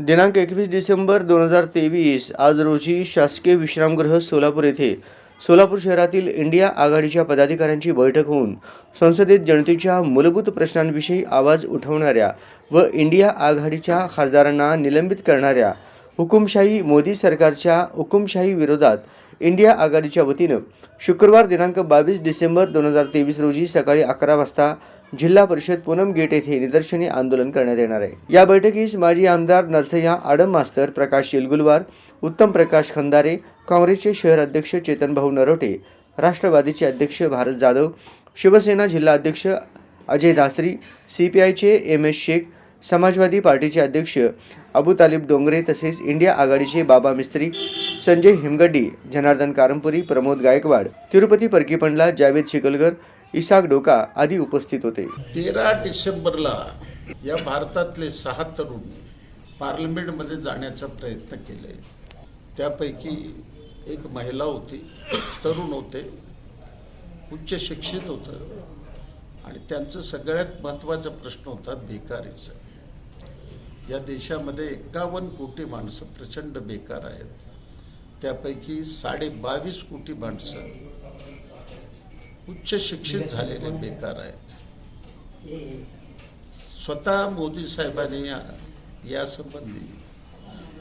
दिनांक एकवीस डिसेंबर दोन हजार तेवीस आज रोजी शासकीय विश्रामगृह सोलापूर येथे सोलापूर शहरातील इंडिया आघाडीच्या पदाधिकाऱ्यांची बैठक होऊन संसदेत जनतेच्या मूलभूत प्रश्नांविषयी आवाज उठवणाऱ्या व इंडिया आघाडीच्या खासदारांना निलंबित करणाऱ्या हुकुमशाही मोदी सरकारच्या हुकुमशाही विरोधात इंडिया आघाडीच्या वतीनं शुक्रवार दिनांक बावीस डिसेंबर दोन हजार तेवीस रोजी सकाळी अकरा वाजता जिल्हा परिषद पूनम गेट येथे निदर्शनी आंदोलन करण्यात येणार आहे. या बैठकीस माजी आमदार नरसय्या आडम मास्तर प्रकाश येलगुलवार उत्तम प्रकाश खंदारे काँग्रेसचे शहर अध्यक्ष चेतन भाऊ नरोटे राष्ट्रवादीचे अध्यक्ष भारत जाधव शिवसेना जिल्हा अध्यक्ष अजय दासरी सी पी आयचे एम एस शेख समाजवादी पार्टीचे अध्यक्ष अबू तालिब डोंगरे तसेच इंडिया आघाडीचे बाबा मिस्त्री संजय हिमगड्डी जनार्दन कारंपुरी प्रमोद गायकवाड तिरुपती परकीपंडला जावेद शिकलकर इशाक डोका आदी उपस्थित होते. तेरा डिसेंबरला या भारतातले सहा तरुण पार्लमेंटमध्ये जाण्याचा प्रयत्न केले. त्यापैकी एक महिला होती तरुण होते उच्च शिक्षित होतं आणि त्यांचं सगळ्यात महत्त्वाचा प्रश्न होता बेकारीचा. या देशामध्ये एकावन्न कोटी माणसं प्रचंड बेकार आहेत. त्यापैकी साडे बावीस कोटी माणसं उच्च शिक्षित झालेले बेकार आहेत. स्वतः मोदी साहेबांनी या- यासंबंधी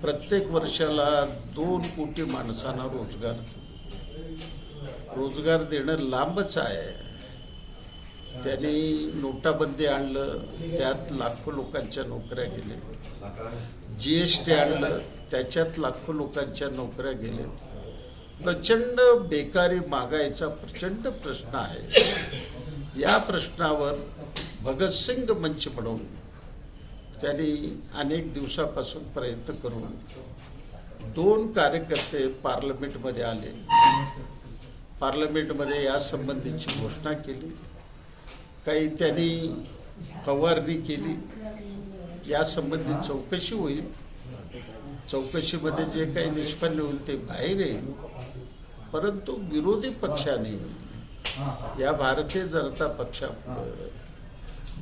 प्रत्येक वर्षाला दोन कोटी माणसांना रोजगार रोजगार देणं लांबच आहे. त्यांनी नोटाबंदी आणलं त्यात लाखो लोकांच्या नोकऱ्या गेल्या. जी एस टी आणलं त्याच्यात लाखो लोकांच्या नोकऱ्या गेल्या. प्रचंड बेकारी मागायचा प्रचंड प्रश्न आहे. या प्रश्नावर भगतसिंग मंच म्हणून त्यांनी अनेक दिवसापासून प्रयत्न करून दोन कार्यकर्ते पार्लमेंटमध्ये आले. पार्लमेंटमध्ये या संबंधीची घोषणा केली. काही त्यांनी फवारणी केली. यासंबंधी चौकशी होईल. चौकशीमध्ये जे काही निष्पन्न होईल ते बाहेर येईल. परंतु विरोधी पक्षाने या भारतीय जनता पक्षापुढं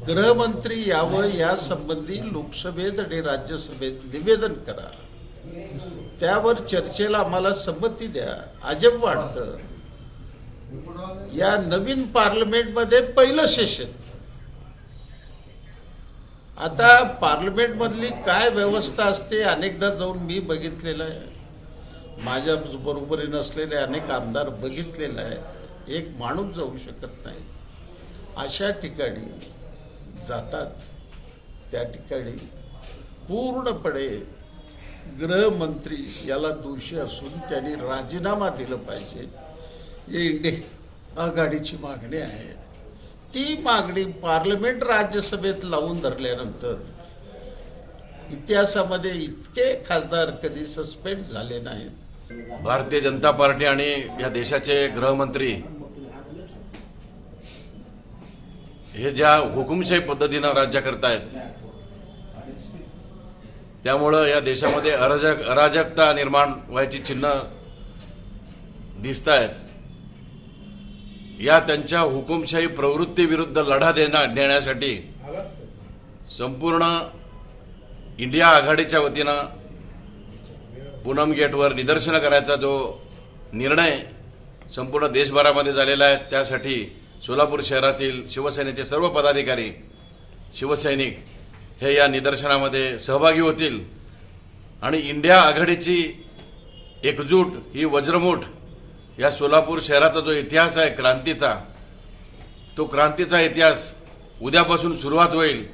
गृहमंत्री यावं या संबंधी लोकसभेत आणि राज्यसभेत निवेदन करा. त्यावर चर्चेला आम्हाला संमती द्या. अजब वाटतं. या नवीन पार्लमेंटमध्ये पहिलं सेशन. आता पार्लमेंट मधली काय व्यवस्था असते अनेकदा जाऊन मी बघितलेलं आहे. माझ्या बरोबरी नसलेले अनेक आमदार बघितलेलं आहे एक माणूस जाऊ शकत नाही. अशा ठिकाणी जातात. त्या ठिकाणी पूर्णपणे गृहमंत्री याला दोषी असून त्यांनी राजीनामा दिलं पाहिजे. हे इंडिया आघाडीची मागणी आहे. ती मागणी पार्लमेंट राज्यसभेत लावून धरल्यानंतर इतिहासामध्ये इतके खासदार कधी सस्पेंड झाले नाहीत. भारतीय जनता पार्टी आणि या देशाचे गृहमंत्री हे ज्या हुकुमशाही पद्धतीनं राज्य करतायत त्यामुळं या देशामध्ये अराजक अराजकता निर्माण व्हायची चिन्ह दिसत आहेत या त्यांच्या हुकुमशाही प्रवृत्तीविरुद्ध लढा देणार देण्यासाठी संपूर्ण इंडिया आघाडीच्या वतीनं पूनम गेटवर निदर्शनं करायचा जो निर्णय संपूर्ण देशभरामध्ये झालेला आहे त्यासाठी सोलापूर शहरातील शिवसेनेचे सर्व पदाधिकारी शिवसैनिक हे या निदर्शनामध्ये सहभागी होतील. आणि इंडिया आघाडीची एकजूट ही वज्रमूठ या सोलापूर शहराचा जो इतिहास आहे क्रांतीचा तो क्रांतीचा इतिहास उद्यापासून सुरुवात होईल.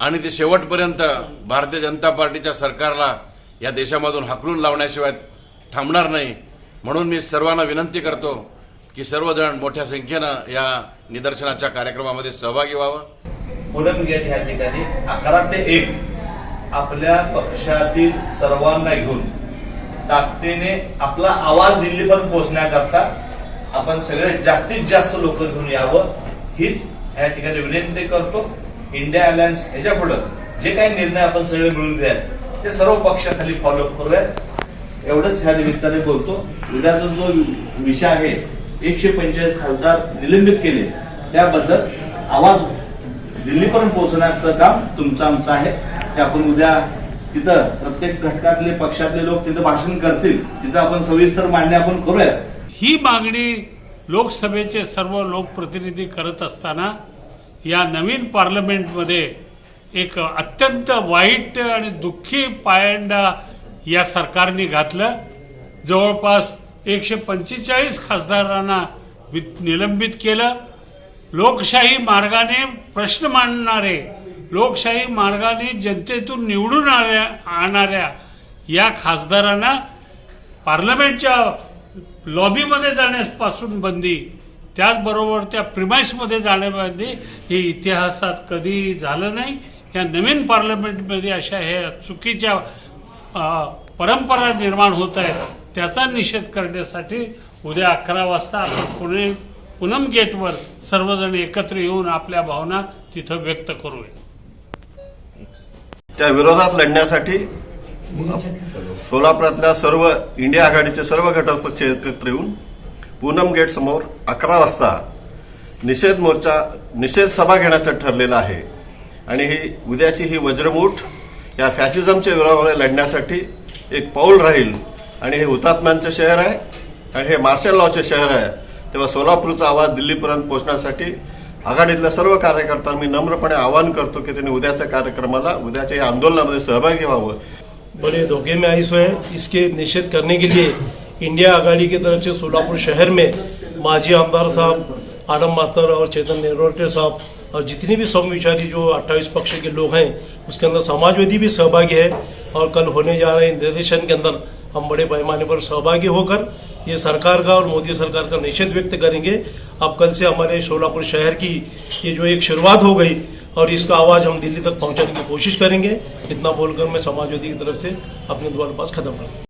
आणि ते शेवटपर्यंत भारतीय जनता पार्टीच्या सरकारला या देशामधून हाकलून लावण्याशिवाय थांबणार नाही. म्हणून मी सर्वांना विनंती करतो की सर्वजण मोठ्या संख्येनं या निदर्शनाच्या कार्यक्रमामध्ये सहभागी व्हावं. पूनम गेट या ठिकाणी अकरा ते एक आपल्या पक्षातील सर्वांना घेऊन ताकदीने आपला आवाज दिल्लीपर्यंत पोहोचण्याकरता आपण सगळे जास्तीत जास्त लोक घेऊन यावं हीच या ठिकाणी विनंती करतो. इंडिया अलायन्स ह्याच्या पुढं जे काही निर्णय आपण सगळे मिळून घ्या ते सर्व पक्षाखाली फॉलोअप करूयात. एवढंच ह्या निमित्ताने बोलतो. उद्याचा जो विषय आहे एकशे पंचेचाळीस खासदार निलंबित केले. त्याबद्दल आवाज दिल्लीपर्यंत पोहोचण्याचं काम तुमचं आमचं आहे. ते आपण उद्या तिथं प्रत्येक घटकातले पक्षातले लोक तिथं भाषण करतील. तिथं आपण सविस्तर मांडणी आपण करूयात. ही मागणी लोकसभेचे सर्व लोकप्रतिनिधी करत असताना या नवीन पार्लमेंटमध्ये एक अत्यंत वाईट आणि दुःखी पायंडा या सरकारने घातलं. जवळपास एकशे पंचेचाळीस खासदारांना वि- निलंबित केलं. लोकशाही मार्गाने प्रश्न मांडणारे लोकशाही मार्गाने जनतेतून निवडून आल्या आणणाऱ्या या खासदारांना पार्लमेंटच्या लॉबीमध्ये जाण्यापासून बंदी त्याचबरोबर त्या प्रिमाइसमध्ये जाण्यामध्ये हे इतिहासात कधी झालं नाही. या नवीन पार्लमेंटमध्ये अशा हे चुकीच्या परंपरा निर्माण होत आहेत त्याचा निषेध करण्यासाठी उद्या अकरा वाजता आपण पुणे पूनम गेटवर सर्वजण एकत्र येऊन आपल्या भावना तिथं व्यक्त करूया. त्या विरोधात लढण्यासाठी सोलापुरातल्या सर्व इंडिया आघाडीचे सर्व घटक पक्ष एकत्र येऊन पूनम गेट समोर अकरा वाजता निषेध मोर्चा निषेध सभा घेण्याचं ठरलेलं आहे. आणि ही उद्याची ही वज्रमूठ या फॅसिझमच्या विरोधामध्ये लढण्यासाठी एक पाऊल राहील. आणि हे हुतात्म्यांचं शहर आहे आणि हे मार्शल लॉचे शहर आहे. तेव्हा सोलापूरचा आवाज दिल्लीपर्यंत पोहोचण्यासाठी आघाडीतल्या सर्व कार्यकर्त्यांना मी नम्रपणे आवाहन करतो की त्यांनी उद्याच्या कार्यक्रमाला उद्याच्या या आंदोलनामध्ये सहभागी व्हावं. बड़े धोखे में आई सो है इसके निषेध करने के लिए इंडिया आघाड़ी की तरफ़ से सोलापुर शहर में माजी आमदार साहब आलम मास्टर और चेतन नेरोटे साहब और जितनी भी समविचारी जो 28 पक्ष के लोग हैं, उसके अंदर समाजवादी भी सहभागी है और कल होने जा रहे निर्देशन के अंदर हम बड़े पैमाने पर सहभागी होकर ये सरकार का और मोदी सरकार का निषेध व्यक्त करेंगे। अब कल से हमारे सोलापुर शहर की ये जो एक शुरुआत हो गई और इसका आवाज़ हम दिल्ली तक पहुँचाने की कोशिश करेंगे। इतना बोलकर मैं समाजवादी की तरफ़ से अपने द्वार पास खत्म करता हूँ।